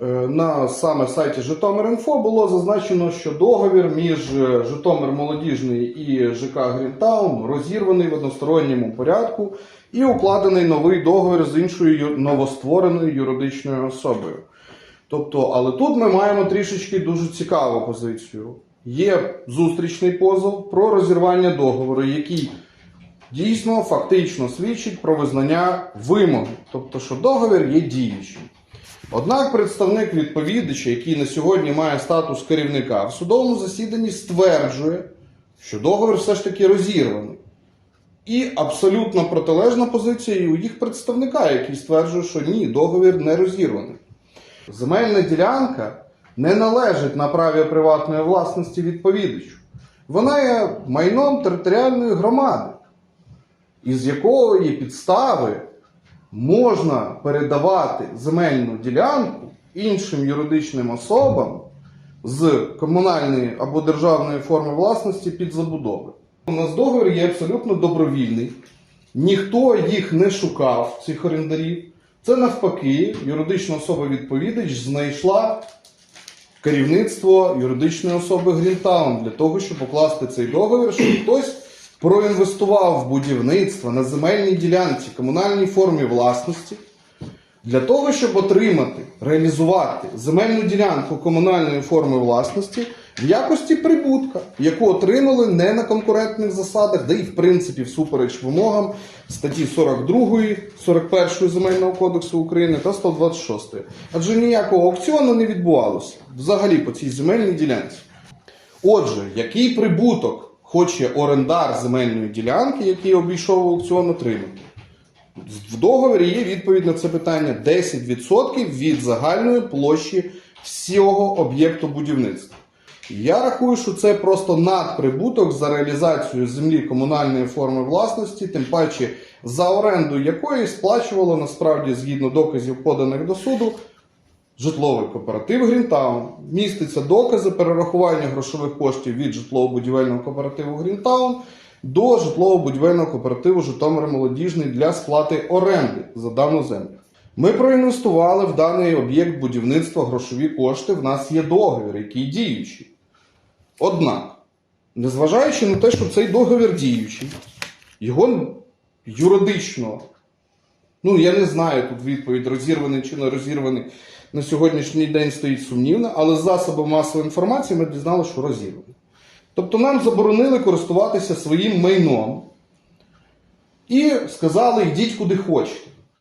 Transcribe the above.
Е, На саме сайті Житомир.Інфо було зазначено, що договір між е, Житомир Молодіжний і ЖК Грінтаун розірваний в односторонньому порядку і укладений новий договір з іншою новоствореною юридичною особою. Тобто, але тут ми маємо трішечки дуже цікаву позицію. Є зустрічний позов про розірвання договору, який дійсно фактично свідчить про визнання вимоги, тобто, що договір є діючим. Однак представник відповідача, який на сьогодні має статус керівника, в судовому засіданні стверджує, що договір все ж таки розірваний. І абсолютно протилежна позиція і у їх представника, який стверджує, що ні, договір не розірваний. Земельна ділянка не належить на праві приватної власності відповідачу. Вона є майном територіальної громади, із якої підстави можна передавати земельну ділянку іншим юридичним особам з комунальної або державної форми власності під забудови. У нас договір є абсолютно добровільний, ніхто їх не шукав, цих орендарів. Це навпаки, юридична особа відповідач знайшла керівництво юридичної особи Грінтаун для того, щоб покласти цей договір, щоб хтось проінвестував в будівництво на земельній ділянці комунальній формі власності для того, щоб отримати, реалізувати земельну ділянку комунальної форми власності в якості прибутка, яку отримали не на конкурентних засадах, де і в принципі всупереч вимогам статті 42, 41 Земельного кодексу України та 126. Адже ніякого аукціону не відбувалося взагалі по цій земельній ділянці. Отже, який прибуток хоче орендар земельної ділянки, який обійшов аукціон, отримати? В договорі є відповідь на це питання 10% від загальної площі всього об'єкту будівництва. Я рахую, що це просто надприбуток за реалізацію землі комунальної форми власності, тим паче за оренду якої сплачувало насправді згідно доказів поданих до суду житловий кооператив Грінтаун. Міститься докази перерахування грошових коштів від житлово-будівельного кооперативу Грінтаун до житлово-будівельного кооперативу Житомир Молодіжний для сплати оренди за дану землю. Ми проінвестували в даний об'єкт будівництва грошові кошти. В нас є договір, який діючий. Однак, незважаючи на те, що цей договір діючий, його юридично, ну я не знаю тут відповідь, розірваний чи не розірваний, на сьогоднішній день стоїть сумнівно, але з засобами масової інформації ми дізналися, що розірваний. Тобто нам заборонили користуватися своїм майном і сказали, йдіть куди хочете.